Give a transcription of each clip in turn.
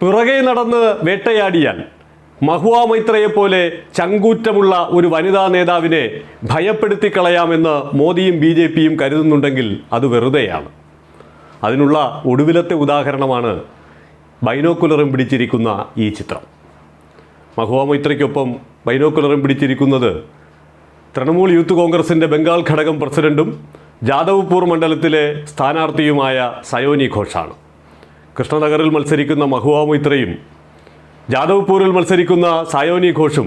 പിറകെ നടന്ന് വേട്ടയാടിയാൽ മഹുവ മൈത്രയെപ്പോലെ ചങ്കൂറ്റമുള്ള ഒരു വനിതാ നേതാവിനെ ഭയപ്പെടുത്തി കളയാമെന്ന് മോദിയും ബി ജെ പിയും കരുതുന്നുണ്ടെങ്കിൽ അത് വെറുതെയാണ്. അതിനുള്ള ഒടുവിലത്തെ ഉദാഹരണമാണ് ബൈനോക്കുലറും പിടിച്ചിരിക്കുന്ന ഈ ചിത്രം. മഹുവ മൈത്രയ്ക്കൊപ്പം ബൈനോക്കുലറും പിടിച്ചിരിക്കുന്നത് തൃണമൂൽ യൂത്ത് കോൺഗ്രസിന്റെ ബംഗാൾ ഘടകം പ്രസിഡന്റും ജാദവ്പൂർ മണ്ഡലത്തിലെ സ്ഥാനാർത്ഥിയുമായ സയോനി ഘോഷാണ്. കൃഷ്ണനഗറിൽ മത്സരിക്കുന്ന മഹുവ ജാദവ്പൂരിൽ മത്സരിക്കുന്ന സായോനി ഘോഷും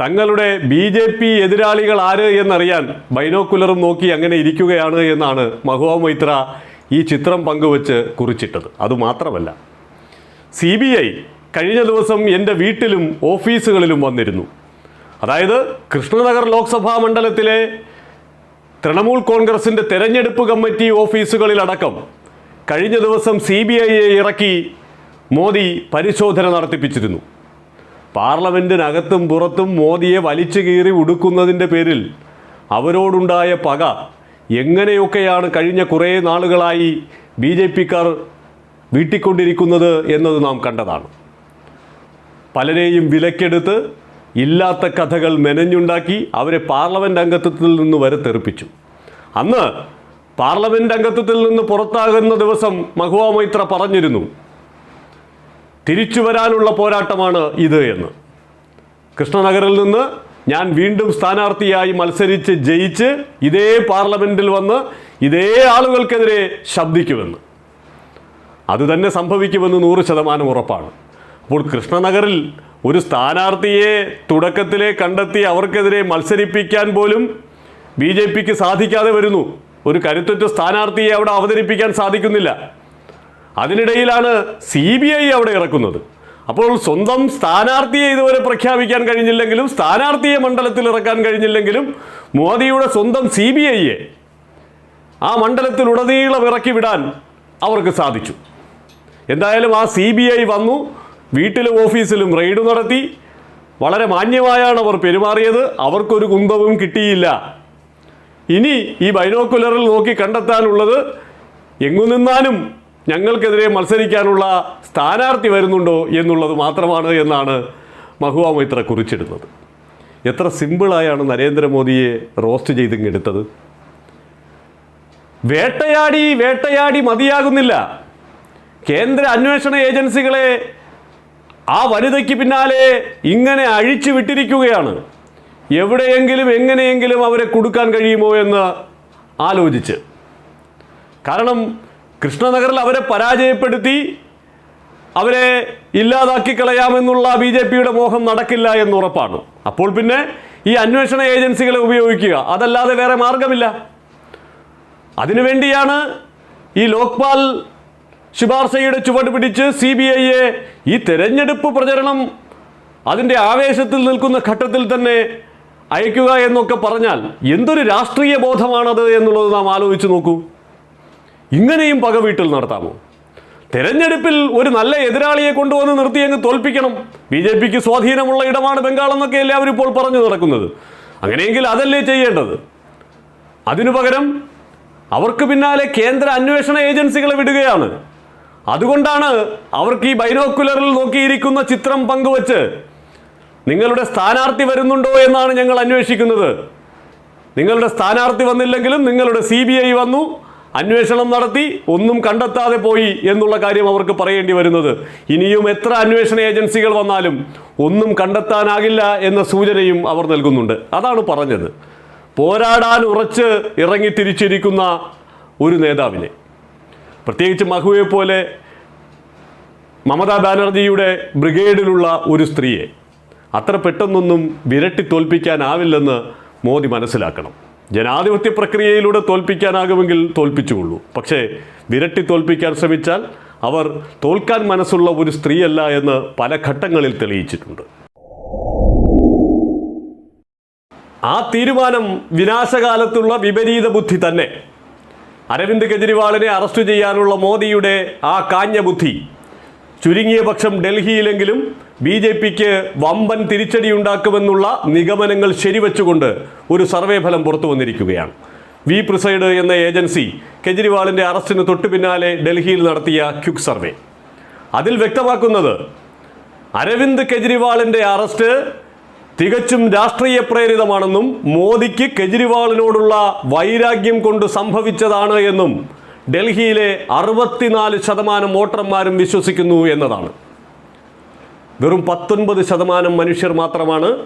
തങ്ങളുടെ ബി ജെ പി എതിരാളികൾ ആര് എന്നറിയാൻ ബൈനോക്കുലറും നോക്കി അങ്ങനെ ഇരിക്കുകയാണ് എന്നാണ് മഹുവ മൈത്ര ഈ ചിത്രം പങ്കുവച്ച് കുറിച്ചിട്ടത്. അതുമാത്രമല്ല സി ബി ഐ കഴിഞ്ഞ ദിവസം എന്റെ വീട്ടിലും ഓഫീസുകളിലും വന്നിരുന്നു. അതായത് കൃഷ്ണനഗർ ലോക്സഭാ മണ്ഡലത്തിലെ തൃണമൂൽ കോൺഗ്രസിന്റെ തെരഞ്ഞെടുപ്പ് കമ്മിറ്റി ഓഫീസുകളിലടക്കം കഴിഞ്ഞ ദിവസം സി ബി ഐയെ ഇറക്കി മോദി പരിശോധന നടത്തിപ്പിച്ചിരുന്നു. പാർലമെന്റിനകത്തും പുറത്തും മോദിയെ വലിച്ചു കീറി ഉടുക്കുന്നതിന്റെ പേരിൽ അവരോടുണ്ടായ പക എങ്ങനെയൊക്കെയാണ് കഴിഞ്ഞ കുറേ നാളുകളായി ബി ജെ പിക്കാർ വീട്ടിക്കൊണ്ടിരിക്കുന്നത് എന്നത് നാം കണ്ടതാണ്. പലരെയും വിലക്കെടുത്ത് ഇല്ലാത്ത കഥകൾ മെനഞ്ഞുണ്ടാക്കി അവരെ പാർലമെന്റ് അംഗത്വത്തിൽ നിന്ന് വരെ തെറിപ്പിച്ചു. അന്ന് പാർലമെന്റ് അംഗത്വത്തിൽ നിന്ന് പുറത്താകുന്ന ദിവസം മഹുവ മൈത്ര പറഞ്ഞിരുന്നു. തിരിച്ചു വരാനുള്ള പോരാട്ടമാണ് ഇത് എന്ന്. കൃഷ്ണനഗറിൽ നിന്ന് ഞാൻ വീണ്ടും സ്ഥാനാർത്ഥിയായി മത്സരിച്ച് ജയിച്ച് ഇതേ പാർലമെന്റിൽ വന്ന് ഇതേ ആളുകൾക്കെതിരെ ശബ്ദിക്കുമെന്ന്. അതുതന്നെ സംഭവിക്കുമെന്ന് നൂറ് ശതമാനം ഉറപ്പാണ്. അപ്പോൾ കൃഷ്ണനഗറിൽ ഒരു സ്ഥാനാർത്ഥിയെ തുടക്കത്തിലെ കണ്ടെത്തി അവർക്കെതിരെ മത്സരിപ്പിക്കാൻ പോലും ബി ജെ പിക്ക് സാധിക്കാതെ വരുന്നു. ഒരു കരുത്തുറ്റ സ്ഥാനാർത്ഥിയെ അവിടെ അവതരിപ്പിക്കാൻ സാധിക്കുന്നില്ല. അതിനിടയിലാണ് സി ബി ഐ അവിടെ ഇറക്കുന്നത്. അപ്പോൾ സ്വന്തം സ്ഥാനാർത്ഥിയെ ഇതുവരെ പ്രഖ്യാപിക്കാൻ കഴിഞ്ഞില്ലെങ്കിലും സ്ഥാനാർത്ഥിയെ മണ്ഡലത്തിൽ ഇറക്കാൻ കഴിഞ്ഞില്ലെങ്കിലും മോദിയുടെ സ്വന്തം സി ബി ഐയെ ആ മണ്ഡലത്തിൽ ഉടനീളം ഇറക്കി വിടാൻ അവർക്ക് സാധിച്ചു. എന്തായാലും ആ സി ബി ഐ വന്നു വീട്ടിലും ഓഫീസിലും റെയ്ഡ് നടത്തി. വളരെ മാന്യമായാണ് അവർ പെരുമാറിയത്. അവർക്കൊരു കുന്തവും കിട്ടിയില്ല. ഇനി ഈ ബൈനോക്കുലറിൽ നോക്കി കണ്ടെത്താനുള്ളത് എങ്ങു നിന്നാലും ഞങ്ങൾക്കെതിരെ മത്സരിക്കാനുള്ള സ്ഥാനാർത്ഥി വരുന്നുണ്ടോ എന്നുള്ളത് മാത്രമാണ് എന്നാണ് മഹുവ മൈത്ര കുറിച്ചിടുന്നത്. എത്ര സിമ്പിളായാണ് നരേന്ദ്രമോദിയെ റോസ്റ്റ് ചെയ്തിങ്ങെടുത്തത്. വേട്ടയാടി വേട്ടയാടി മതിയാകുന്നില്ല. കേന്ദ്ര അന്വേഷണ ഏജൻസികളെ ആ വനിതയ്ക്ക് പിന്നാലെ ഇങ്ങനെ അഴിച്ചു വിട്ടിരിക്കുകയാണ്. എവിടെയെങ്കിലും എങ്ങനെയെങ്കിലും അവരെ കൊടുക്കാൻ കഴിയുമോ എന്ന് ആലോചിച്ച്. കാരണം കൃഷ്ണനഗറിൽ അവരെ പരാജയപ്പെടുത്തി അവരെ ഇല്ലാതാക്കി കളയാമെന്നുള്ള ബി ജെ പിയുടെ മോഹം നടക്കില്ല എന്ന് ഉറപ്പാണ്. അപ്പോൾ പിന്നെ ഈ അന്വേഷണ ഏജൻസികളെ ഉപയോഗിക്കുക അതല്ലാതെ വേറെ മാർഗമില്ല അതിനുവേണ്ടിയാണ് ഈ ലോക്പാൽ ശുപാർശയുടെ ചുവട് പിടിച്ച് സി ബി ഐയെ ഈ തെരഞ്ഞെടുപ്പ് പ്രചരണം അതിന്റെ ആവേശത്തിൽ നിൽക്കുന്ന ഘട്ടത്തിൽ തന്നെ അയക്കുക എന്നൊക്കെ പറഞ്ഞാൽ എന്തൊരു രാഷ്ട്രീയ ബോധമാണത് എന്നുള്ളത് നാം ആലോചിച്ച് നോക്കൂ. ഇങ്ങനെയും പക വീട്ടിൽ നടത്താമോ? തെരഞ്ഞെടുപ്പിൽ ഒരു നല്ല എതിരാളിയെ കൊണ്ടുവന്ന് നിർത്തി അങ്ങ് തോൽപ്പിക്കണം. ബി ജെ പിക്ക് സ്വാധീനമുള്ള ഇടമാണ് ബംഗാൾ എന്നൊക്കെ എല്ലാവരും ഇപ്പോൾ പറഞ്ഞു നടക്കുന്നത്. അങ്ങനെയെങ്കിൽ അതല്ലേ ചെയ്യേണ്ടത്? അതിനു പകരം അവർക്ക് പിന്നാലെ കേന്ദ്ര അന്വേഷണ ഏജൻസികളെ വിടുകയാണ്. അതുകൊണ്ടാണ് അവർക്ക് ഈ ബൈനോക്കുലറിൽ നോക്കിയിരിക്കുന്ന ചിത്രം പങ്കുവച്ച് നിങ്ങളുടെ സ്ഥാനാർത്ഥി വരുന്നുണ്ടോ എന്നാണ് ഞങ്ങൾ അന്വേഷിക്കുന്നത്. നിങ്ങളുടെ സ്ഥാനാർത്ഥി വന്നില്ലെങ്കിലും നിങ്ങളുടെ സി ബി ഐ വന്നു അന്വേഷണം നടത്തി ഒന്നും കണ്ടെത്താതെ പോയി എന്നുള്ള കാര്യം അവർക്ക് പറയേണ്ടി വരുന്നത്. ഇനിയും എത്ര അന്വേഷണ ഏജൻസികൾ വന്നാലും ഒന്നും കണ്ടെത്താനാകില്ല എന്ന സൂചനയും അവർ നൽകുന്നുണ്ട്. അതാണ് പറഞ്ഞത്. പോരാടാൻ ഉറച്ച് ഇറങ്ങി തിരിച്ചിരിക്കുന്ന ഒരു നേതാവിനെ. പ്രത്യേകിച്ച് മഹുവെ പോലെ മമതാ ബാനർജിയുടെ ബ്രിഗേഡിലുള്ള ഒരു സ്ത്രീയെ. അത്ര പെട്ടെന്നൊന്നും വിരട്ടി തോൽപ്പിക്കാനാവില്ലെന്ന് മോദി മനസ്സിലാക്കണം. ജനാധിപത്യ പ്രക്രിയയിലൂടെ തോൽപ്പിക്കാനാകുമെങ്കിൽ തോൽപ്പിച്ചുകൊള്ളൂ. പക്ഷേ വിരട്ടി തോൽപ്പിക്കാൻ ശ്രമിച്ചാൽ അവർ തോൽക്കാൻ മനസ്സുള്ള ഒരു സ്ത്രീയല്ല എന്ന് പല ഘട്ടങ്ങളിൽ തെളിയിച്ചിട്ടുണ്ട്. ആ തീരുമാനം വിനാശകാലത്തുള്ള വിപരീത ബുദ്ധി തന്നെ. അരവിന്ദ് കെജ്രിവാളിനെ അറസ്റ്റ് ചെയ്യാനുള്ള മോദിയുടെ ആ കാഞ്ഞ ബുദ്ധി ചുരുങ്ങിയ പക്ഷം ഡൽഹിയിലെങ്കിലും ബി ജെ പിക്ക് വമ്പൻ തിരിച്ചടിയുണ്ടാക്കുമെന്നുള്ള നിഗമനങ്ങൾ ശരിവെച്ചുകൊണ്ട് ഒരു സർവേ ഫലം പുറത്തു വന്നിരിക്കുകയാണ്. വി പ്രിസൈഡ് എന്ന ഏജൻസി കെജ്രിവാളിന്റെ അറസ്റ്റിന് തൊട്ടു പിന്നാലെ ഡൽഹിയിൽ നടത്തിയ ക്യുക്ക് സർവേ. അതിൽ വ്യക്തമാക്കുന്നത് അരവിന്ദ് കെജ്രിവാളിന്റെ അറസ്റ്റ് തികച്ചും രാഷ്ട്രീയ പ്രേരിതമാണെന്നും മോദിക്ക് കെജ്രിവാളിനോടുള്ള വൈരാഗ്യം കൊണ്ട് സംഭവിച്ചതാണ് എന്നും ഡൽഹിയിലെ അറുപത്തിനാല് ശതമാനം വോട്ടർമാരും വിശ്വസിക്കുന്നു എന്നതാണ്. വെറും പത്തൊൻപത് ശതമാനം മനുഷ്യർ മാത്രമാണ്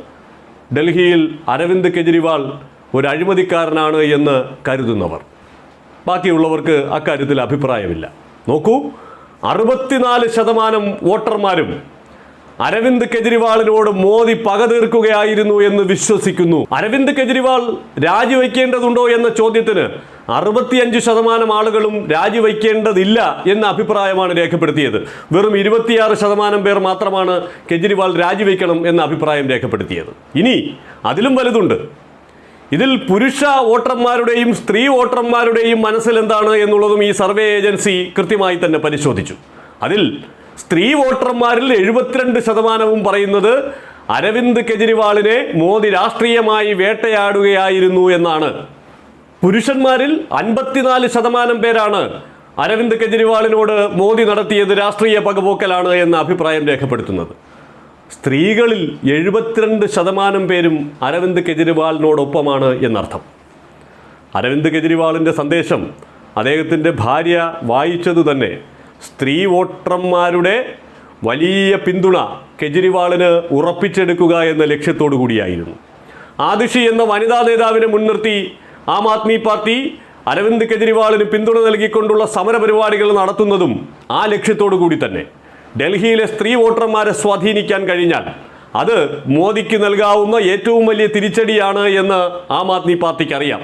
ഡൽഹിയിൽ അരവിന്ദ് കെജ്രിവാൾ ഒരു അഴിമതിക്കാരനാണ് എന്ന് കരുതുന്നവർ. ബാക്കിയുള്ളവർക്ക് അക്കാര്യത്തിൽ അഭിപ്രായമില്ല. നോക്കൂ അറുപത്തിനാല് ശതമാനം വോട്ടർമാരും അരവിന്ദ് കെജ്രിവാളിനോട് മോദി പക തീർക്കുകയായിരുന്നു എന്ന് വിശ്വസിക്കുന്നു. അരവിന്ദ് കെജ്രിവാൾ രാജിവെക്കേണ്ടതുണ്ടോ എന്ന ചോദ്യത്തിന് അറുപത്തിയഞ്ച് ശതമാനം ആളുകളും രാജിവയ്ക്കേണ്ടതില്ല എന്ന അഭിപ്രായമാണ് രേഖപ്പെടുത്തിയത്. വെറും ഇരുപത്തിയാറ് ശതമാനം പേർ മാത്രമാണ് കെജ്രിവാൾ രാജിവെക്കണം എന്ന അഭിപ്രായം രേഖപ്പെടുത്തിയത്. ഇനി അതിലും വലുതുണ്ട്. ഇതിൽ പുരുഷ വോട്ടർമാരുടെയും സ്ത്രീ വോട്ടർമാരുടെയും മനസ്സിൽ എന്താണ് എന്നുള്ളതും ഈ സർവേ ഏജൻസി കൃത്യമായി തന്നെ പരിശോധിച്ചു. അതിൽ സ്ത്രീ വോട്ടർമാരിൽ എഴുപത്തിരണ്ട് ശതമാനവും പറയുന്നത് അരവിന്ദ് കെജ്രിവാളിനെ മോദി രാഷ്ട്രീയമായി വേട്ടയാടുകയായിരുന്നു എന്നാണ്. പുരുഷന്മാരിൽ അൻപത്തിനാല് ശതമാനം പേരാണ് അരവിന്ദ് കെജ്രിവാളിനോട് മോദി നടത്തിയത് രാഷ്ട്രീയ പകപോക്കലാണ് എന്ന അഭിപ്രായം രേഖപ്പെടുത്തുന്നത്. സ്ത്രീകളിൽ എഴുപത്തിരണ്ട് ശതമാനം പേരും അരവിന്ദ് കെജ്രിവാളിനോടൊപ്പമാണ് എന്നർത്ഥം. അരവിന്ദ് കെജ്രിവാളിന്റെ സന്ദേശം അദ്ദേഹത്തിന്റെ ഭാര്യ വായിച്ചതു തന്നെ സ്ത്രീ വോട്ടർമാരുടെ വലിയ പിന്തുണ കെജ്രിവാളിന് ഉറപ്പിച്ചെടുക്കുക എന്ന ലക്ഷ്യത്തോടു കൂടിയായിരുന്നു ആദിഷി എന്ന വനിതാ നേതാവിനെ മുൻനിർത്തി ആം ആദ്മി പാർട്ടി അരവിന്ദ് കെജ്രിവാളിന് പിന്തുണ നൽകിക്കൊണ്ടുള്ള സമരപരിപാടികൾ നടത്തുന്നതും ആ ലക്ഷ്യത്തോടു കൂടി തന്നെ. ഡൽഹിയിലെ സ്ത്രീ വോട്ടർമാരെ സ്വാധീനിക്കാൻ കഴിഞ്ഞാൽ അത് മോദിക്ക് നൽകാവുന്ന ഏറ്റവും വലിയ തിരിച്ചടിയാണ് എന്ന് ആം ആദ്മി പാർട്ടിക്ക് അറിയാം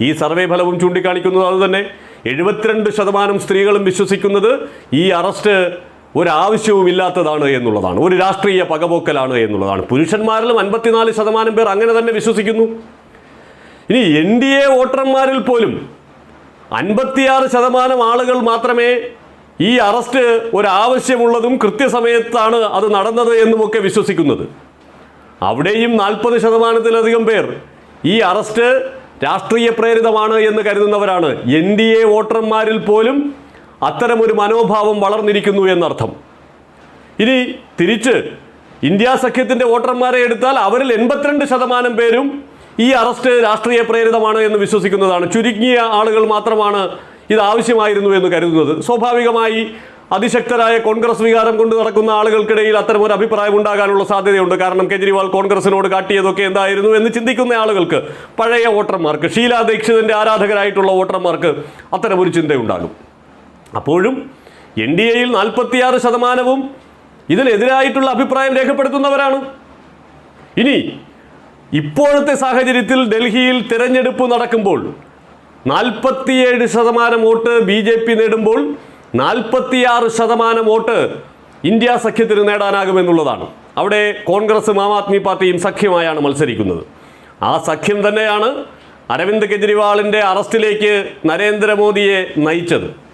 ഈ സർവേ ഫലവും ചൂണ്ടിക്കാണിക്കുന്നത് അതുതന്നെ എഴുപത്തിരണ്ട് ശതമാനം സ്ത്രീകളും വിശ്വസിക്കുന്നത് ഈ അറസ്റ്റ് ഒരാവശ്യവും ഇല്ലാത്തതാണ് എന്നുള്ളതാണ്. ഒരു രാഷ്ട്രീയ പകപോക്കലാണ് എന്നുള്ളതാണ്. പുരുഷന്മാരിലും അൻപത്തിനാല് ശതമാനം പേർ അങ്ങനെ തന്നെ വിശ്വസിക്കുന്നു. ഇനി എൻ ഡി എ വോട്ടർമാരിൽ പോലും അൻപത്തിയാറ് ശതമാനം ആളുകൾ മാത്രമേ ഈ അറസ്റ്റ് ഒരാവശ്യമുള്ളതും കൃത്യസമയത്താണ് അത് നടന്നത് എന്നുമൊക്കെ വിശ്വസിക്കുന്നത്. അവിടെയും നാൽപ്പത് ശതമാനത്തിലധികം പേർ ഈ അറസ്റ്റ് രാഷ്ട്രീയ പ്രേരിതമാണ് എന്ന് കരുതുന്നവരാണ്. എൻ ഡി എ വോട്ടർമാരിൽ പോലും അത്തരമൊരു മനോഭാവം വളർന്നിരിക്കുന്നു എന്നർത്ഥം. ഇനി തിരിച്ച് ഇന്ത്യ സഖ്യത്തിന്റെ വോട്ടർമാരെ എടുത്താൽ അവരിൽ എൺപത്തിരണ്ട് ശതമാനം പേരും ഈ അറസ്റ്റ് രാഷ്ട്രീയ പ്രേരിതമാണ് എന്ന് വിശ്വസിക്കുന്നതാണ്. ചുരുങ്ങിയ ആളുകൾ മാത്രമാണ് ഇത് ആവശ്യമായിരുന്നു എന്ന് കരുതുന്നത്. സ്വാഭാവികമായി അതിശക്തരായ കോൺഗ്രസ് വികാരം കൊണ്ട് നടക്കുന്ന ആളുകൾക്കിടയിൽ അത്തരം ഒരു അഭിപ്രായം ഉണ്ടാകാനുള്ള സാധ്യതയുണ്ട്. കാരണം കെജ്രിവാൾ കോൺഗ്രസിനോട് കാട്ടിയതൊക്കെ എന്തായിരുന്നു എന്ന് ചിന്തിക്കുന്ന ആളുകൾക്ക് പഴയ വോട്ടർമാർക്ക് ഷീലാ ദീക്ഷിതിന്റെ ആരാധകരായിട്ടുള്ള വോട്ടർമാർക്ക് അത്തരം ഒരു ചിന്തയുണ്ടാകും. അപ്പോഴും എൻ ഡി എയിൽ നാൽപ്പത്തിയാറ് ശതമാനവും ഇതിനെതിരായിട്ടുള്ള അഭിപ്രായം രേഖപ്പെടുത്തുന്നവരാണ്. ഇനി ഇപ്പോഴത്തെ സാഹചര്യത്തിൽ ഡൽഹിയിൽ തിരഞ്ഞെടുപ്പ് നടക്കുമ്പോൾ നാൽപ്പത്തിയേഴ് ശതമാനം വോട്ട് ബി ജെ പി നേടുമ്പോൾ നാൽപ്പത്തിയാറ് ശതമാനം വോട്ട് ഇന്ത്യ സഖ്യത്തിന് നേടാനാകുമെന്നുള്ളതാണ്. അവിടെ കോൺഗ്രസും ആം ആദ്മി പാർട്ടിയും സഖ്യമായാണ് മത്സരിക്കുന്നത്. ആ സഖ്യം തന്നെയാണ് അരവിന്ദ് കെജ്രിവാളിന്റെ അറസ്റ്റിലേക്ക് നരേന്ദ്രമോദിയെ നയിച്ചത്.